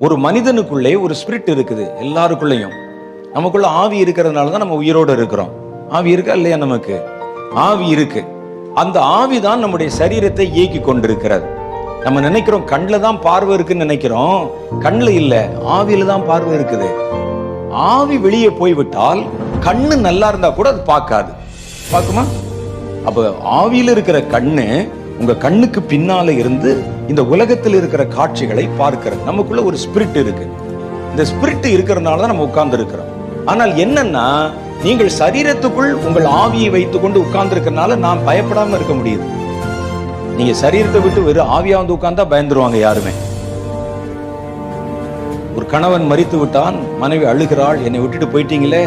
ஒரு மனிதனுக்குள்ளே ஒரு ஸ்பிரிட் இருக்குது எல்லாருக்குள்ளேயும். நமக்குள்ள ஆவி இருக்கிறதுனால தான் நம்ம உயிரோடு இருக்கிறோம். ஆவி இருக்கா இல்லையா நமக்கு? ஆவி இருக்கு. அந்த ஆவி தான் நம்முடைய சரீரத்தை இயக்கி கொண்டிருக்கிறது. நம்ம நினைக்கிறோம் கண்ணில் தான் பார்வை இருக்குன்னு நினைக்கிறோம். கண்ணில் இல்லை ஆவியில தான் பார்வை இருக்குது. ஆவி வெளியே போய்விட்டால் கண்ணு நல்லா இருந்தா கூட அது பார்க்காது. பார்க்குமா? அப்போ ஆவியில் இருக்கிற கண்ணு உங்க கண்ணுக்கு பின்னால இருந்து இந்த உலகத்தில் இருக்கிற காட்சிகளை பார்க்கிறது. நமக்குள்ள ஒரு ஸ்பிரிட் இருக்கு. இந்த ஸ்பிரிட் இருக்கிறதுனால தான் நம்ம உட்கார்ந்து இருக்கிறோம் ஆனால் என்னன்னா நீங்கள் சரீரத்துக்குள் உங்கள் ஆவியை வைத்துக்கொண்டு உட்கார்ந்து இருக்கிறனால நான் பயப்படாம இருக்க முடியுது. நீங்க சரீரத்தை விட்டு வெறும் ஆவியா வந்து உட்கார்ந்தா பயந்துருவாங்க யாருமே. ஒரு கணவன் மறித்து விட்டான் மனைவி அழுகிறாள் என்னை விட்டுட்டு போயிட்டீங்களே?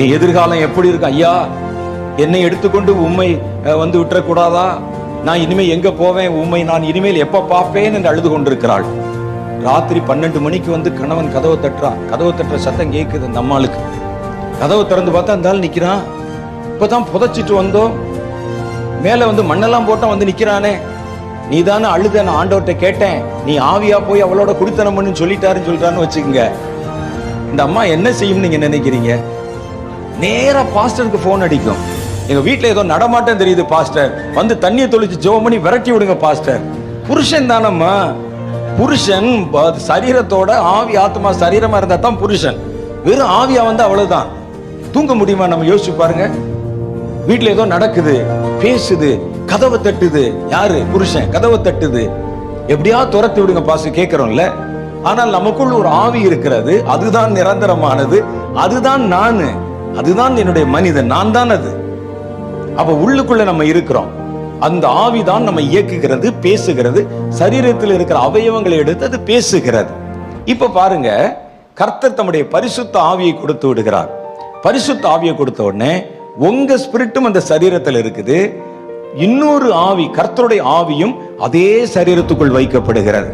என் எதிர்காலம் எப்படி இருக்கும் ஐயா என்னை எடுத்துக்கொண்டு உண்மை வந்து விட்டுறக்கூடாதா? நான் இனிமேல் எங்க போவேன்? உண்மை நான் இனிமேல் எப்ப பார்ப்பேன் என்று அழுது கொண்டிருக்கிறாள் ராத்திரி பன்னெண்டு மணிக்கு வந்து கணவன் கதவை தட்டுறான் கதவை தட்டுற சத்தம் கேட்குது அந்த அம்மாளுக்கு கதவை திறந்து பார்த்தா அந்த ஆள் இப்போ தான் புதைச்சிட்டு வந்தோம். மேலே வந்து மண்ணெல்லாம் போட்டால் வந்து நிற்கிறானே நீ தானே அழுத நான் ஆண்டவர்கிட்ட கேட்டேன். நீ ஆவியா போய் அவளோட குடித்தனம் பண்ணு சொல்லிட்டாருன்னு சொல்லிட்டான்னு வச்சுக்கோங்க. இந்த அம்மா என்ன செய்யும் நீங்க நினைக்கிறீங்க? நேரா பாஸ்டருக்கு போன் அடிக்கும். எங்க வீட்டில் ஏதோ நடமாட்டம் தெரியுது பாஸ்டர். வந்து தண்ணியை தொளிச்சு ஜெபம் பண்ணி விரட்டி விடுங்க பாஸ்டர். புருஷன் தானம்மா? புருஷன் சரீரத்தோட ஆவி ஆத்மா சரீரமா இருந்தா தான் புருஷன். வெறும் ஆவியா வந்து அவ்வளவுதான். தூங்க முடியுமா? நம்ம யோசிச்சு பாருங்க. வீட்டில் ஏதோ நடக்குது பேசுது கதவை தட்டுது. யாரு? புருஷன் கதவை தட்டுது. எப்படியா துரத்தி விடுங்க பாசு கேட்கிறோம்ல ஆனால் நமக்குள் ஒரு ஆவி இருக்கிறது. அதுதான் நிரந்தரமானது. அதுதான் நான். அதுதான் என்னுடைய மனிதன். நான் தான் அது. அப்ப உள்ளுக்குள்ள நம்ம இருக்கிறோம். அந்த ஆவிதான் நம்ம இயக்குகிறது பேசுகிறது. சரீரத்தில் இருக்கிற அவயவங்களை எடுத்து அது பேசுகிறது. இப்ப பாருங்க கர்த்தர் தம்முடைய பரிசுத்த ஆவியை கொடுத்து விடுகிறார். பரிசுத்த ஆவியை கொடுத்த உடனே உங்க ஸ்பிரிட்டும் அந்த சரீரத்தில் இருக்குது. இன்னொரு ஆவி கர்த்தருடைய ஆவியும் அதே சரீரத்துக்குள் வைக்கப்படுகிறது.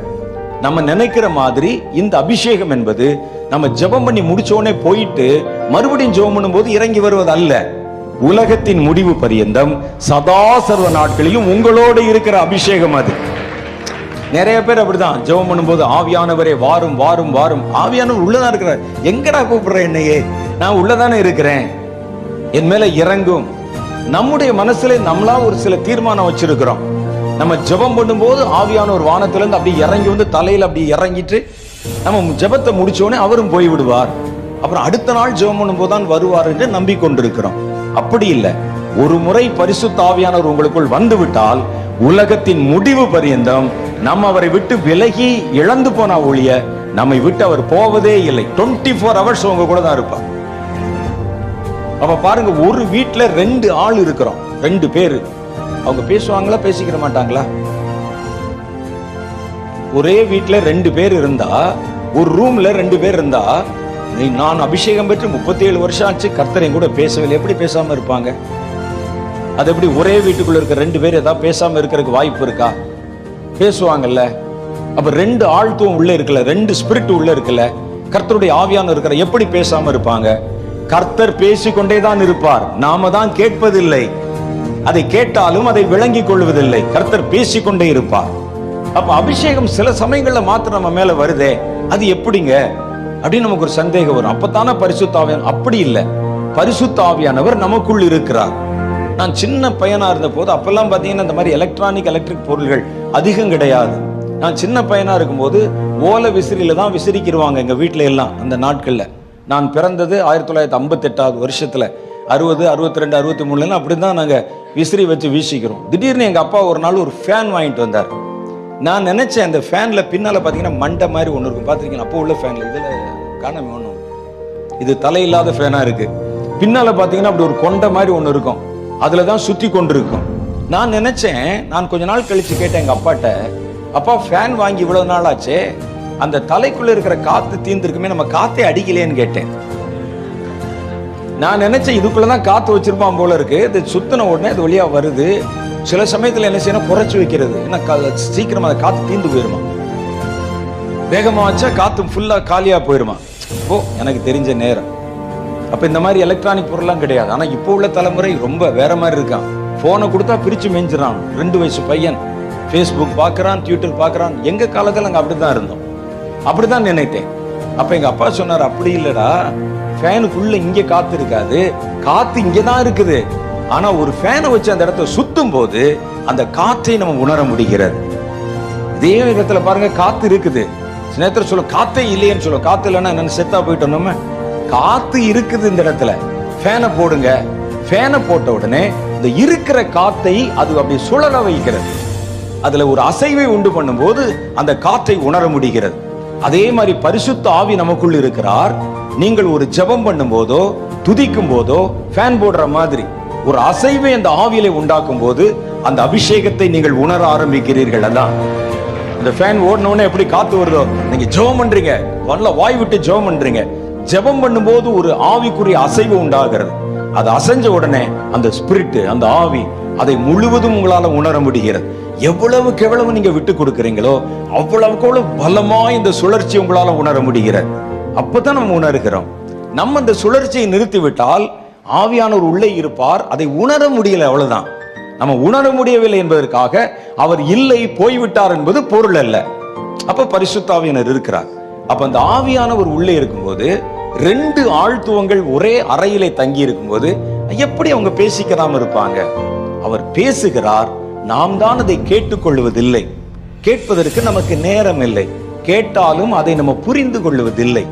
நம்ம நினைக்கிற மாதிரி இந்த அபிஷேகம் என்பது நம்ம ஜெபம் பண்ணி முடிச்சோடனே போயிட்டு மறுபடியும் ஜெபம் பண்ணும்போது இறங்கி வருவது அல்ல. உலகத்தின் முடிவு பரியந்தம் சதா சர்வ நாட்களிலும் உங்களோடு இருக்கிற அபிஷேகம் அது. நிறைய பேர் அப்படிதான் ஜெபம் பண்ணும்போது ஆவியானவரே வாரும் வாரும் வாரும். ஆவியானவர் உள்ளதான் இருக்கிறார். எங்கடா கூப்பிடுற என்னையே? நான் உள்ளதானே இருக்கிறேன். என் மேல இறங்கும். நம்முடைய மனசுல நம்மளா ஒரு சில தீர்மானம் வச்சிருக்கிறோம். நம்ம ஜெபம் பண்ணும்போது ஆவியானவர் வானத்திலிருந்து அப்படி இறங்கி வந்து தலையில அப்படி இறங்கிட்டு நம்ம ஜெபத்தை முடிச்சோடனே அவரும் போய் விடுவார். அப்புறம் அடுத்த நாள் ஜெபம் பண்ணும்போது தான் வருவார் என்று நம்பிக்கொண்டிருக்கிறோம். அப்படி இல்லை. ஒரு முறை பரிசு ஆவியானவர் உங்களுக்குள் வந்து விட்டால் உலகத்தின் முடிவு பரியந்தம் நம்ம அவரை விட்டு விலகி இழந்து போனா ஒழிய நம்மை விட்டு அவர் போவதே இல்லை. 24 ஃபோர் ஹவர்ஸ் உங்க கூட தான் இருப்பார். அப்ப பாருங்க ஒரு வீட்டுல ரெண்டு ஆள் இருக்கிறோம். ரெண்டு பேரு. அவங்க பேசுவாங்களா பேசிக்கிற மாட்டாங்களா? ஒரே வீட்டுல ரெண்டு பேர் இருந்தா ஒரு ரூம்ல ரெண்டு பேர் இருந்தா நீ நான் அபிஷேகம் பெற்று முப்பத்தி ஏழு வருஷம் ஆச்சு கர்த்தரை கூட பேசவில்லை. எப்படி பேசாம இருப்பாங்க? அது எப்படி ஒரே வீட்டுக்குள்ள இருக்க ரெண்டு பேர் ஏதாவது பேசாம இருக்கிறதுக்கு வாய்ப்பு இருக்கா? பேசுவாங்கல்ல. அப்ப ரெண்டு ஆழ்த்துவம் உள்ள இருக்குல்ல ரெண்டு ஸ்பிரிட் உள்ள இருக்கல. கர்த்தருடைய ஆவியான இருக்கிற எப்படி பேசாம இருப்பாங்க? கர்த்தர் பேசிக்கொண்டே தான் இருப்பார். நாம தான் கேட்பதில்லை. அதை கேட்டாலும் அதை விளங்கிக் கொள்வதில்லை. கர்த்தர் பேசிக்கொண்டே இருப்பார். அப்ப அபிஷேகம் சில சமயங்கள்ல மாத்திரம் நம்ம மேல வருதே. அது எப்படிங்க? அப்படின்னு நமக்கு ஒரு சந்தேகம் வரும். அப்பத்தானே பரிசுத்தாவியான் அப்படி இல்லை. பரிசுத்தாவியானவர் நமக்குள் இருக்கிறார். நான் சின்ன பையனா இருந்த போது அப்பெல்லாம் பார்த்தீங்கன்னா இந்த மாதிரி எலக்ட்ரானிக் எலக்ட்ரிக் பொருள்கள் அதிகம் கிடையாது. நான் சின்ன பையனா இருக்கும்போது ஓலை விசிறியில தான் விசிறிக்கிடுவாங்க எங்க வீட்டில எல்லாம் அந்த நாட்கள்ல. நான் பிறந்தது ஆயிரத்தி தொள்ளாயிரத்தி ஐம்பத்தெட்டாவது வருஷத்துல. அறுபது அறுபத்தி ரெண்டு அறுபத்தி மூணுலாம் அப்படி தான் நாங்கள் விசிறி வச்சு வீசிக்கிறோம். திடீர்னு எங்கள் அப்பா ஒரு நாள் ஒரு ஃபேன் வாங்கிட்டு வந்தார். நான் நினைச்சேன் அந்த ஃபேனில் பின்னால் பார்த்தீங்கன்னா மண்டை மாதிரி ஒன்று இருக்கும். பார்த்துருக்கீங்க அப்போ உள்ள ஃபேனில் இதில் காணாம ஒன்றும் இது தலையில்லாத ஃபேனாக இருக்கு. பின்னால் பார்த்தீங்கன்னா அப்படி ஒரு கொண்டை மாதிரி ஒன்று இருக்கும். அதில் தான் சுற்றி கொண்டு இருக்கும் நான் நினைச்சேன் நான் கொஞ்ச நாள் கழிச்சு கேட்டேன் எங்கள் அப்பாட்ட அப்பா ஃபேன் வாங்கி இவ்வளவு நாள் ஆச்சே? அந்த தலைக்குள்ள இருக்கிற காத்து தீர்ந்துருக்குமே நம்ம காத்தே அடிக்கலையேன்னு கேட்டேன். நான் நினைச்சேன் இதுக்குள்ளதான் காத்து வச்சிருப்பான் போல இருக்கு. இது சுத்தின உடனே அது வழியா வருது. சில சமயத்துல என்ன செய்யணும்? குறைச்சி வைக்கிறது. ஏன்னா கா- சீக்கிரமா அந்த தீந்து போயிருமா? வேகமா வச்சா காற்று ஃபுல்லா காலியா போயிருமா? ஓ எனக்கு தெரிஞ்ச நேரம். அப்ப இந்த மாதிரி எலக்ட்ரானிக் பொருள்லாம் கிடையாது. ஆனா இப்போ உள்ள தலைமுறை ரொம்ப வேற மாதிரி இருக்கான். ஃபோனை கொடுத்தா பிரிச்சு மேய்ஞ்சிடறான் ரெண்டு வயசு பையன். ஃபேஸ்புக் பார்க்குறான் ட்விட்டர் பார்க்கறான் எங்க நாங்கள் அப்படி அப்படிதான் இருந்தோம். அப்படிதான் நினைத்தேன். அப்போ எங்க அப்பா சொன்னார் அப்படி இல்லைடா. ஃபேனுக்குள்ளே இங்கே காற்று இருக்காது. காற்று இங்கே தான் இருக்குது. ஆனா ஒரு ஃபேனை வச்சு அந்த இடத்த சுத்தும் போது அந்த காற்றை நம்ம உணர முடிகிறது. இதே இடத்துல பாருங்க காத்து இருக்குது. சில சொல்ல காத்தே இல்லையேன்னு சொல்ல காத்து இல்லைன்னா என்னன்னு செத்தா போயிட்டோம் நம்ம. காத்து இருக்குது இந்த இடத்துல. ஃபேனை போடுங்க. ஃபேனை போட்ட உடனே இந்த இருக்கிற காத்தை அது அப்படி சுழல வைக்கிறது. அதுல ஒரு அசைவை உண்டு பண்ணும்போது அந்த காற்றை உணர முடிகிறது. அதே மாதிரி பரிசுத்த ஆவி நமக்குள் இருக்கிறார். நீங்கள் ஒரு ஜபம் பண்ணும் போதோ துதிக்கும் போதோ ஃபேன் போடுற மாதிரி. ஒரு அசைவை அந்த ஆவியிலே உண்டாக்கும் போது அந்த அபிஷேகத்தை நீங்கள் உணர ஆரம்பிக்கிறீர்கள் அதான் இந்த ஃபேன் ஓடணும்னு எப்படி காத்து வருதோ? நீங்க ஜெபம் பண்றீங்க. வரல வாய் விட்டு ஜெபம் பண்றீங்க. ஜெபம் பண்ணும்போது ஒரு ஆவிக்குரிய அசைவு உண்டாகிறது. அது அசைஞ்ச உடனே அந்த ஸ்பிரிட் அந்த ஆவி அதை முழுவதும் உங்களால உணர முடிகிறது. எவ்வளவுக்கு எவ்வளவு நீங்க விட்டு கொடுக்குறீங்களோ அவ்வளவுக்கு அவ்வளவு பலமா இந்த சுழற்சி உங்களால உணர முடிகிறது. அப்பதான் நம்ம உணர்கிறோம். நம்ம இந்த சுழற்சியை நிறுத்திவிட்டால் ஆவியானவர் உள்ளே இருப்பார். அதை உணர முடியல அவ்வளவுதான். நம்ம உணர முடியவில்லை என்பதற்காக அவர் இல்லை போய்விட்டார் என்பது பொருள் அல்ல. அப்ப பரிசுத்தாவியனர் இருக்கிறார். அப்ப அந்த ஆவியானவர் உள்ளே இருக்கும்போது ரெண்டு ஆழ்த்துவங்கள் ஒரே அறையிலே தங்கி இருக்கும்போது எப்படி அவங்க பேசிக்கிறாம இருப்பாங்க? அவர் பேசுகிறார் நாம் தான் அதை கேட்டுக்கொள்வதில்லை. கேட்பதற்கு நமக்கு நேரம் இல்லை. கேட்டாலும் அதை நம்ம புரிந்து கொள்வதில்லை.